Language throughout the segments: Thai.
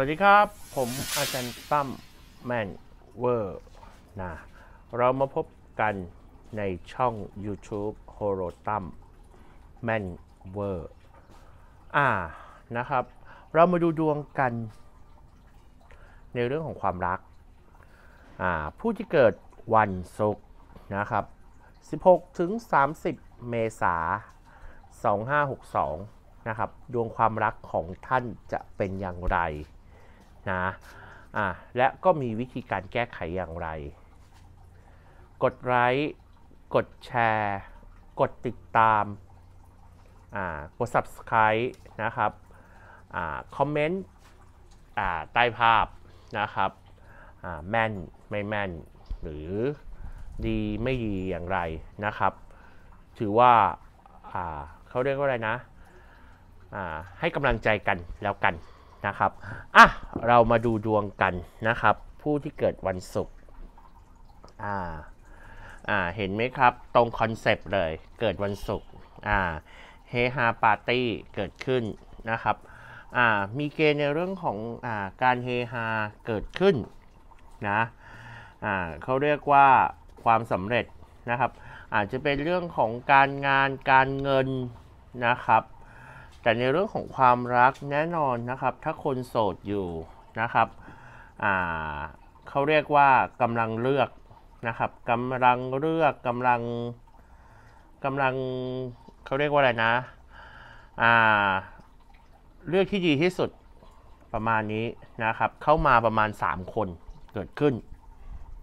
วัสดีครับ ผมอาจารย์ตั้มแมนเวอร์นะเรามาพบกันในช่อง YouTube โฮโรตั้มแมนเวอร์อ่านะครับ เรามาดูดวงกัน ในเรื่องของความรักอ่าผู้ที่เกิดวันศุกร์นะครับ 16 ถึง 30 เมษา2562นะครับดวงความรักของท่านจะเป็นอย่างไร นะอ่าและก็มีวิธีการแก้ไขอย่างไร กดไลค์กดแชร์ กดติดตามอ่ากด subscribe นะครับอ่าคอมเมนต์อ่าใต้ภาพนะครับอ่าแม่นไม่แม่น หรือดีไม่ดีอย่างไรนะครับ ถือว่าอ่าเขาเรียกว่าอะไรนะอ่าให้กำลังใจกันแล้วกัน นะครับอะเรามาดูดวงกันนะครับ ผู้ที่เกิดวันศุกร์อ่าอ่าเห็นไหมครับ ตรงคอนเซปต์เลยเกิดวันศุกร์อ่าเฮฮาปาร์ตี้เกิดขึ้นนะครับอ่ามีเกณฑ์ในเรื่องของอ่าการเฮฮาเกิดขึ้นนะอ่าเขาเรียกว่าความสำเร็จนะครับ อาจจะเป็นเรื่องของการงานการเงินนะครับ แต่ในเรื่องของความรักแน่นอนนะครับ ถ้าคนโสดอยู่นะครับเขาเรียกว่ากำลังเลือกนะครับกำลังเลือกกำลังกำลังเขาเรียกว่าอะไรนะเลือกที่ดีที่สุดประมาณนี้นะครับ เข้ามาประมาณ 3 คนเกิดขึ้น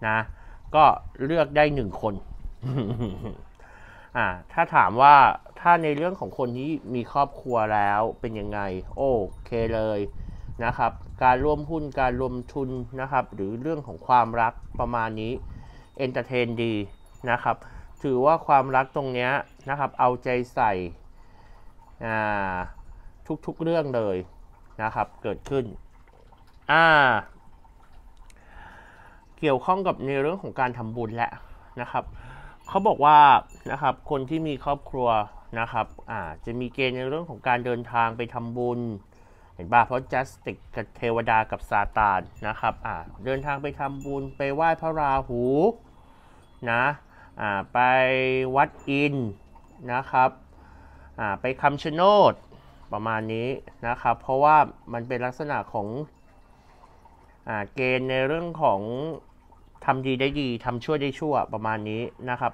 นะ ก็เลือกได้ 1 คน อ่าถ้าถามว่าถ้าในเรื่องของคนที่มีครอบครัวแล้วเป็นยังไง โอเคเลยนะครับ การร่วมหุ้นการรวมทุนนะครับ หรือเรื่องของความรักประมาณนี้เอนเตอร์เทนดีนะครับ ถือว่าความรักตรงเนี้ยนะครับ เอาใจใส่ทุกๆเรื่องเลยนะครับ เกิดขึ้นอ่าเกี่ยวข้องกับในเรื่องของการทำบุญแหละนะครับ เขาบอกว่านะครับคนที่มีครอบครัวนะครับอ่าจะมีเกณฑ์ในเรื่องของการเดินทางไปทำบุญ เห็นป่ะเพราะจัสติกกับเทวดากับซาตานนะครับอ่าเดินทางไปทำบุญไปไหว้พระราหูนะอ่าไปวัดอินนะครับอ่าไปคำชะโนดประมาณนี้นะครับ เพราะว่ามันเป็นลักษณะของอ่าเกณฑ์ในเรื่องของ ทำดีได้ดีทำชั่วได้ชั่วประมาณนี้นะครับ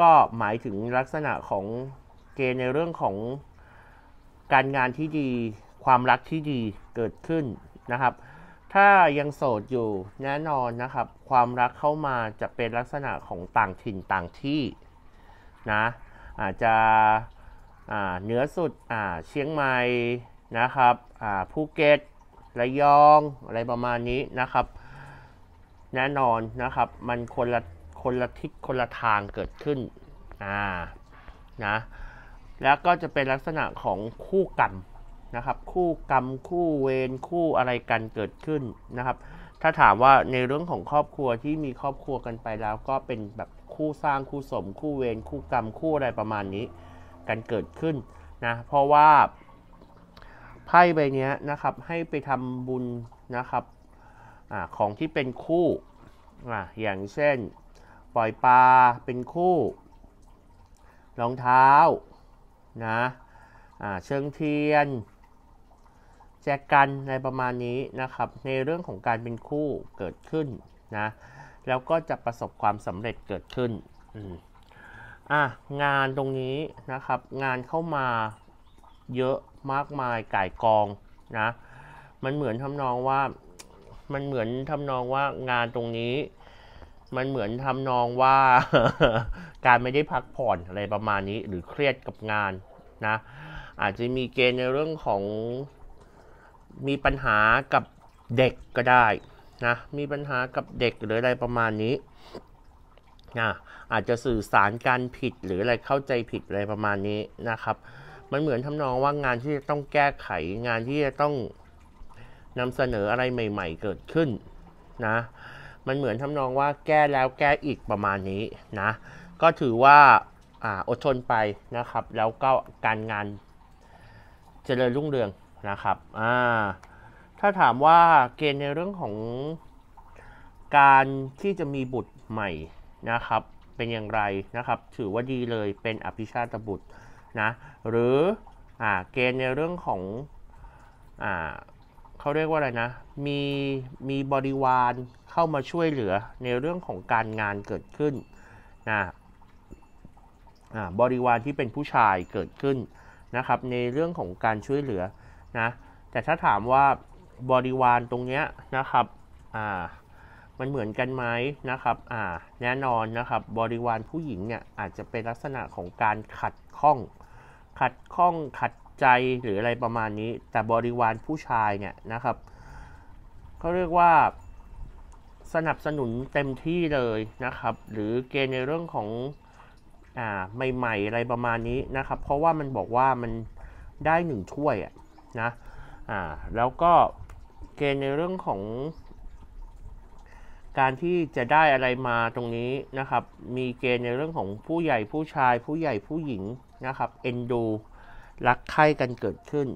ก็หมายถึงลักษณะของเกณฑ์ในเรื่องของการงานที่ดี ความรักที่ดีเกิดขึ้นนะครับ ถ้ายังโสดอยู่แน่นอนนะครับ ความรักเข้ามาจะเป็นลักษณะของต่างถิ่นต่างที่นะอาจจะเหนือสุดเชียงใหม่นะครับภูเก็ตระยองอะไรประมาณนี้นะครับ แน่นอนนะครับ มันคนละคนละทิศคนละทางเกิดขึ้นอ่านะแล้วก็จะเป็นลักษณะของคู่กรรมนะครับ คู่กรรมคู่เวรคู่อะไรกันเกิดขึ้นนะครับ ถ้าถามว่าในเรื่องของครอบครัวที่มีครอบครัวกันไปแล้ว ก็เป็นแบบคู่สร้างคู่สม คู่เวรคู่กรรมคู่อะไรประมาณนี้ กันเกิดขึ้นนะเพราะว่าไพ่ใบนี้นะครับให้ไปทำบุญนะครับ อของที่เป็นคู่ออย่างเช่น ปล่อยปลาเป็นคู่รองเท้านะเชิงเทียน แจกันในประมาณนี้นะครับ ในเรื่องของการเป็นคู่เกิดขึ้นนะแล้วก็จะประสบความสำเร็จเกิดขึ้นอะงานตรงนี้นะครับ งานเข้ามาเยอะมากมายก่ายกองนะมันเหมือนทำนองว่า มันเหมือนทำนองว่างานตรงนี้ มันเหมือนทำนองว่า การไม่ได้พักผ่อนอะไรประมาณนี้ หรือเครียดกับงานนะ อาจจะมีเกณฑ์ในเรื่องของมีปัญหากับเด็กก็ได้นะมีปัญหากับเด็กหรืออะไรประมาณนี้นะอาจจะสื่อสารการผิดหรืออะไรเข้าใจผิดอะไรประมาณนี้นะครับ มันเหมือนทำนองว่างานที่จะต้องแก้ไขงานที่จะต้อง นำเสนออะไรใหม่ ๆ เกิดขึ้นนะ มันเหมือนทำนองว่าแก้แล้วแก้อีกประมาณนี้นะ ก็ถือว่าออดทนไปนะครับ แล้วก็การงานเจริญรุ่งเรืองนะครับอ่าถ้าถามว่าเกณฑ์ในเรื่องของการที่จะมีบุตรใหม่นะครับ เป็นอย่างไรนะครับ ถือว่าดีเลยเป็นอภิชาตบุตรนะ หรืออ่าเกณฑ์ในเรื่องของอ่า เขาเรียกว่าอะไรนะ มีมีบริวารเข้ามาช่วยเหลือในเรื่องของการงานเกิดขึ้นนะบริวารที่เป็นผู้ชายเกิดขึ้นนะครับ ในเรื่องของการช่วยเหลือนะแต่ถ้าถามว่าบริวารตรงเนี้ยนะครับอ่ามันเหมือนกันไหมนะครับอ่าแน่นอนนะครับ บริวารผู้หญิงเนี่ยอาจจะเป็นลักษณะของการขัดข้อง ขัดข้องขัด ใจหรืออะไรประมาณนี้ แต่บริวารผู้ชายเนี่ยนะครับเขาเรียกว่าสนับสนุนเต็มที่เลยนะครับ หรือเกณฑ์ในเรื่องของอ่าใหม่ๆอะไรประมาณนี้นะครับ เพราะว่ามันบอกว่ามันได้หนึ่งถ้วยอะนะอ่าแล้วก็เกณฑ์ในเรื่องของ การที่จะได้อะไรมาตรงนี้นะครับ มีเกณฑ์ในเรื่องของผู้ใหญ่ผู้ชาย ผู้ใหญ่ผู้หญิงนะครับเอ็นดู รักใคร่กันเกิดขึ้น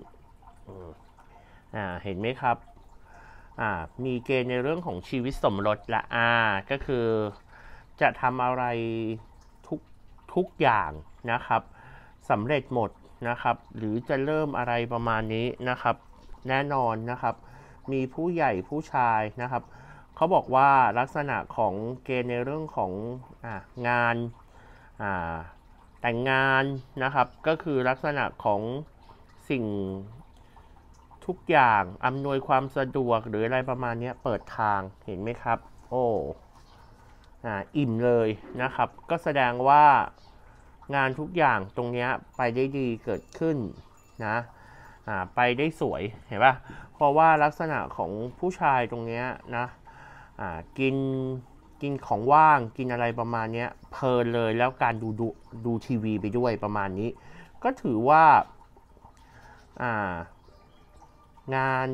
อ่าเห็นไหมครับอ่ามีเกณฑ์ในเรื่องของชีวิตสมรสละอ่าก็คือจะทำอะไรทุกทุกอย่างนะครับสำเร็จหมดนะครับ หรือจะเริ่มอะไรประมาณนี้นะครับ แน่นอนนะครับ มีผู้ใหญ่ผู้ชายนะครับเขาบอกว่าลักษณะของเกณฑ์ในเรื่องขององาน แต่งงานนะครับ ก็คือลักษณะของสิ่งทุกอย่างอำนวยความสะดวกหรืออะไรประมาณนี้เปิดทางเห็นไหมครับ โอ้อ่าอิ่มเลยนะครับ ก็แสดงว่างานทุกอย่างตรงนี้ไปได้ดีเกิดขึ้นนะอ่าไปได้สวยเห็นปะเพราะว่าลักษณะของผู้ชายตรงนี้นะอ่ากิน กินของว่างกินอะไรประมาณนี้เพลินเลยแล้วการดูดูดูทีวีไปด้วยประมาณนี้ ก็ถือว่าอ่างาน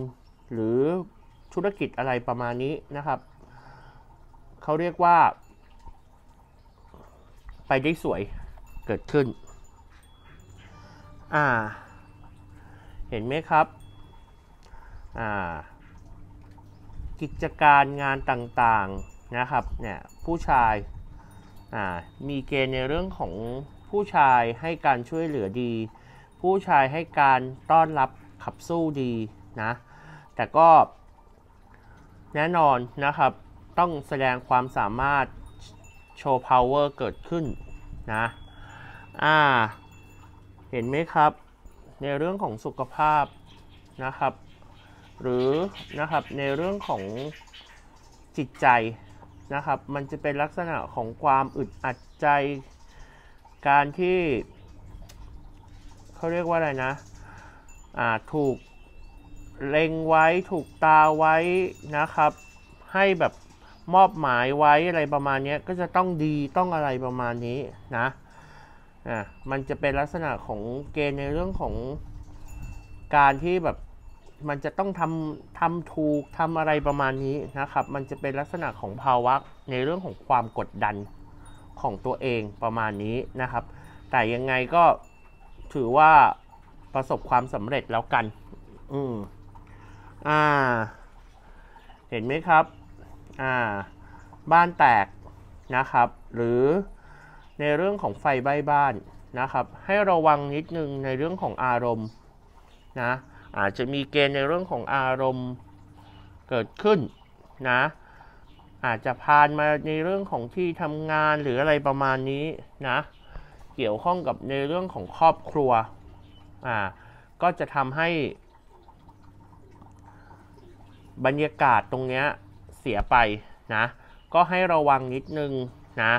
หรือธุรกิจอะไรประมาณนี้นะครับ เขาเรียกว่า ไปได้สวยเกิดขึ้น อ่า เห็นไหมครับ อ่า กิจการงานต่างๆ นะครับเนี่ยผู้ชายอ่ามีเกณฑ์ในเรื่องของผู้ชายให้การช่วยเหลือดี ผู้ชายให้การต้อนรับขับสู้ดีนะแต่ก็แน่นอนนะครับต้องแสดงความสามารถโชว์ power เกิดขึ้นนะอ่าเห็นไหมครับ ในเรื่องของสุขภาพนะครับ หรือนะครับในเรื่องของจิตใจ นะครับ มันจะเป็นลักษณะของความอึดอัดใจ การที่เขาเรียกว่าอะไรนะอ่าถูกเล็งไว้ถูกตาไว้นะครับ ให้แบบมอบหมายไว้อะไรประมาณนี้ก็จะต้องดีต้องอะไรประมาณนี้นะอะมันจะเป็นลักษณะของเกณฑ์ในเรื่องของการที่แบบ มันจะต้องทำทำถูกทำอะไรประมาณนี้นะครับ มันจะเป็นลักษณะของภาวะในเรื่องของความกดดันของตัวเองประมาณนี้นะครับ แต่ยังไงก็ถือว่าประสบความสำเร็จแล้วกัน อืมอ่า เห็นไหมครับ อ่า บ้านแตกนะครับ หรือในเรื่องของไฟใบ้บ้านนะครับ ให้ระวังนิดนึงในเรื่องของอารมณ์นะ อาจจะมีเกณฑ์ในเรื่องของอารมณ์เกิดขึ้นนะ อาจจะพานมาในเรื่องของที่ทำงานหรืออะไรประมาณนี้นะ เกี่ยวข้องกับในเรื่องของครอบครัวอ่าก็จะทำให้ บรรยากาศตรงนี้เสียไปนะ ก็ให้ระวังนิดนึงนะ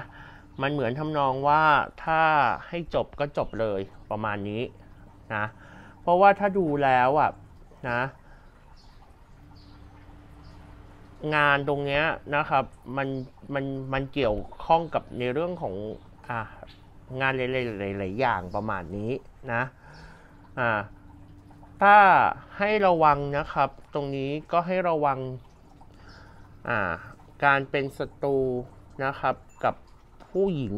มันเหมือนทำนองว่าถ้าให้จบก็จบเลยประมาณนี้นะ เพราะว่าถ้าดูแล้วอะนะงานตรงนี้นะครับมันมันมันเกี่ยวข้องกับในเรื่องของอ่างานหลายๆอย่างประมาณนี้นะอ่าถ้าให้ระวังนะครับ ตรงนี้ก็ให้ระวังการเป็นศัตรูนะครับกับผู้หญิง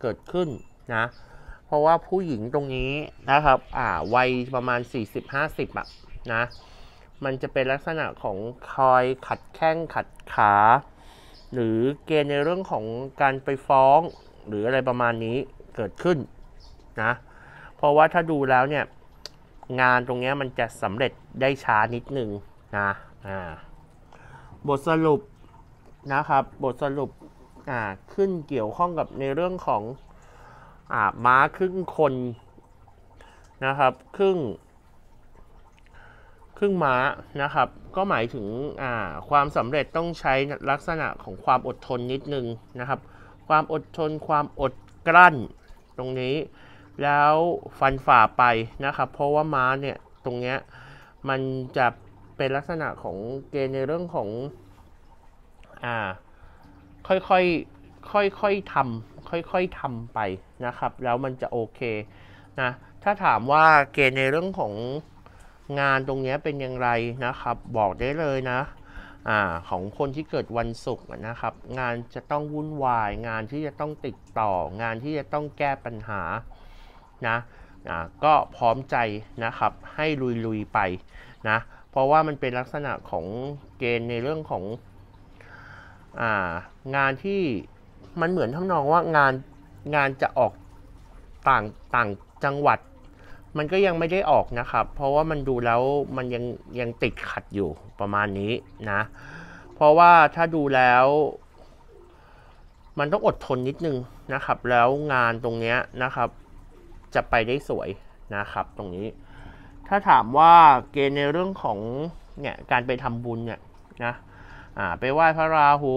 เกิดขึ้นนะ เพราะว่าผู้หญิงตรงนี้นะครับ อ่าวัยประมาณ 40-50อะนะ มันจะเป็นลักษณะของคอยขัดแข้งขัดขา หรือเกณฑ์ในเรื่องของการไปฟ้องหรืออะไรประมาณนี้เกิดขึ้นนะ เพราะว่าถ้าดูแล้วเนี่ย งานตรงนี้มันจะสำเร็จได้ช้านิดนึงนะอ่าบทสรุปนะครับ บทสรุปอ่าขึ้นเกี่ยวข้องกับในเรื่องของ อ่าม้าครึ่งคนนะครับ ครึ่ง ครึ่งม้านะครับ ก็หมายถึงอ่าความสำเร็จต้องใช้ลักษณะของความอดทนนิดนึงนะครับ ความอดทนความอดกลั้นตรงนี้ แล้วฟันฝ่าไปนะครับ เพราะว่าม้าเนี่ยตรงเนี้ยมันจะเป็นลักษณะของเกณฑ์ในเรื่องของอ่าค่อยๆ ค่อยๆทำค่อยๆทำไปนะครับ แล้วมันจะโอเคนะถ้าถามว่าเกณฑ์ในเรื่องของงานตรงนี้เป็นอย่างไรนะครับ บอกได้เลยนะอ่าของคนที่เกิดวันศุกร์นะครับ งานจะต้องวุ่นวาย งานที่จะต้องติดต่อ งานที่จะต้องแก้ปัญหานะอ่าก็พร้อมใจนะครับ ให้ลุยๆไปนะเพราะว่ามันเป็นลักษณะของเกณฑ์ในเรื่องของอ่างานที่ มันเหมือนทำนองว่างานงานจะออกต่างต่างจังหวัด มันก็ยังไม่ได้ออกนะครับ เพราะว่ามันดูแล้วมันยังยังติดขัดอยู่ประมาณนี้นะ เพราะว่าถ้าดูแล้ว มันต้องอดทนนิดนึงนะครับ แล้วงานตรงเนี้ยนะครับ จะไปได้สวยนะครับตรงนี้ ถ้าถามว่าเกณฑ์ในเรื่องของเนี่ยการไปทำบุญเนี่ยนะอ่าไปไหว้พระราหู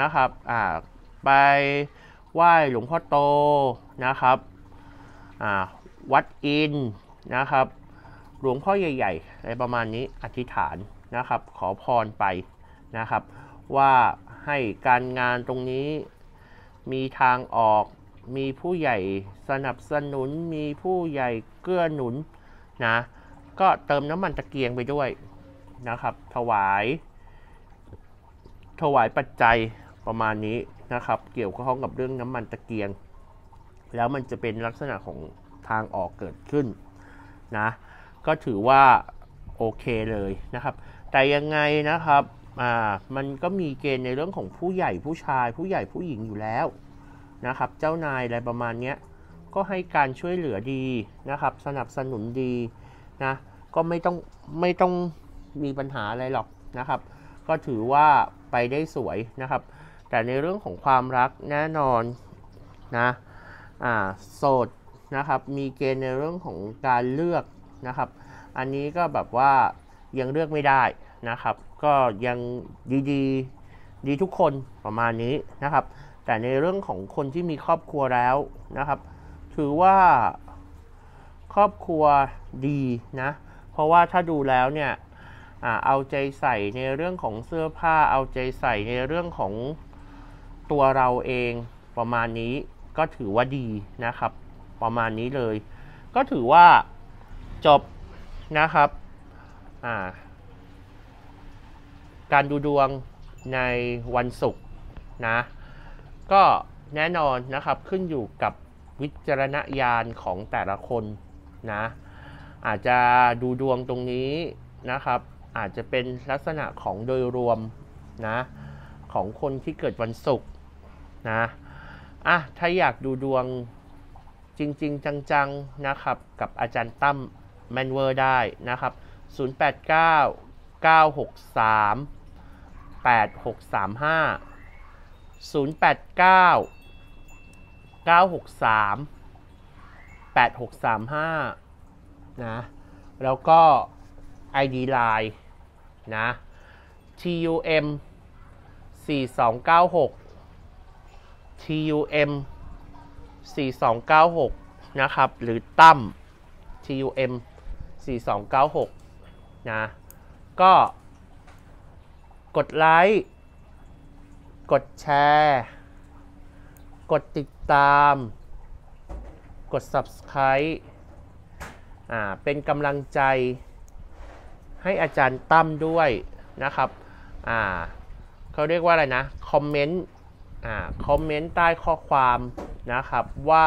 นะครับอ่า ไปไหว้หลวงพ่อโตนะครับวัดอินนะครับ หลวงพ่อใหญ่ๆอะไรประมาณนี้อธิษฐานนะครับ ขอพรไปนะครับ ว่าให้การงานตรงนี้มีทางออกมีผู้ใหญ่สนับสนุนมีผู้ใหญ่เกื้อหนุนนะก็เติมน้ำมันตะเกียงไปด้วยนะครับ ถวาย ถวายปัจจัยประมาณนี้ นะครับ เกี่ยวข้องกับเรื่องน้ำมันตะเกียง แล้วมันจะเป็นลักษณะของทางออกเกิดขึ้นนะ ก็ถือว่าโอเคเลยนะครับ แต่ยังไงนะครับอ่ามันก็มีเกณฑ์ในเรื่องของผู้ใหญ่ผู้ชาย ผู้ใหญ่ผู้หญิงอยู่แล้วนะครับ เจ้านายอะไรประมาณนี้ก็ให้การช่วยเหลือดีนะครับ สนับสนุนดีนะก็ไม่ต้องไม่ต้องมีปัญหาอะไรหรอกนะครับ ก็ถือว่าไปได้สวยนะครับ แต่ในเรื่องของความรักแน่นอนนะอ่าโสดนะครับมีเกณฑ์ในเรื่องของการเลือกนะครับ อันนี้ก็แบบว่ายังเลือกไม่ได้นะครับ ก็ยังดีดีดีทุกคนประมาณนี้นะครับ แต่ในเรื่องของคนที่มีครอบครัวแล้วนะครับ ถือว่าครอบครัวดีนะ เพราะว่าถ้าดูแล้วเนี่ยเอาใจใส่ในเรื่องของเสื้อผ้าเอาใจใส่ในเรื่องของ ตัวเราเองประมาณนี้ก็ถือว่าดีนะครับ ประมาณนี้เลย ก็ถือว่าจบนะครับการดูดวงในวันศุกร์นะ ก็แน่นอนนะครับขึ้นอยู่กับวิจารณญาณของแต่ละคนนะ อาจจะดูดวงตรงนี้นะครับ อาจจะเป็นลักษณะของโดยรวมนะ ของคนที่เกิดวันศุกร์ นะอะถ้าอยากดูดวงจริง ๆ จัง ๆ นะครับ กับอาจารย์ตั้มแมนเวอร์ได้นะครับ 089 963 8635 089 963 8635 นะ แล้วก็ ID Line นะ TUM 4296 TUM 4296 นะครับ หรือตั้ม TUM 4296 นะ ก็กดไลค์ กดแชร์ กดติดตาม กด Subscribe อ่า เป็นกำลังใจให้อาจารย์ตั้มด้วยนะครับ อ่าเขาเรียกว่าอะไรนะ คอมเมนต์ อ่าคอมเมนต์ใต้ข้อความนะครับว่า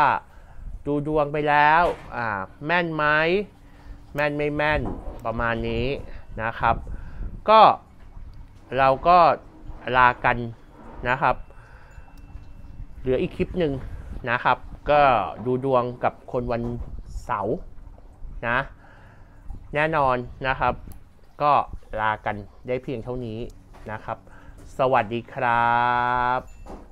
ดูดวงไปแล้วอ่าแม่นไหมแม่นไม่แม่นประมาณนี้นะครับ ก็เราก็ลากันนะครับ เหลืออีกคลิปหนึ่งนะครับ ก็ดูดวงกับคนวันเสาร์นะแน่นอนนะครับ ก็ลากันได้เพียงเท่านี้นะครับ สวัสดีครับ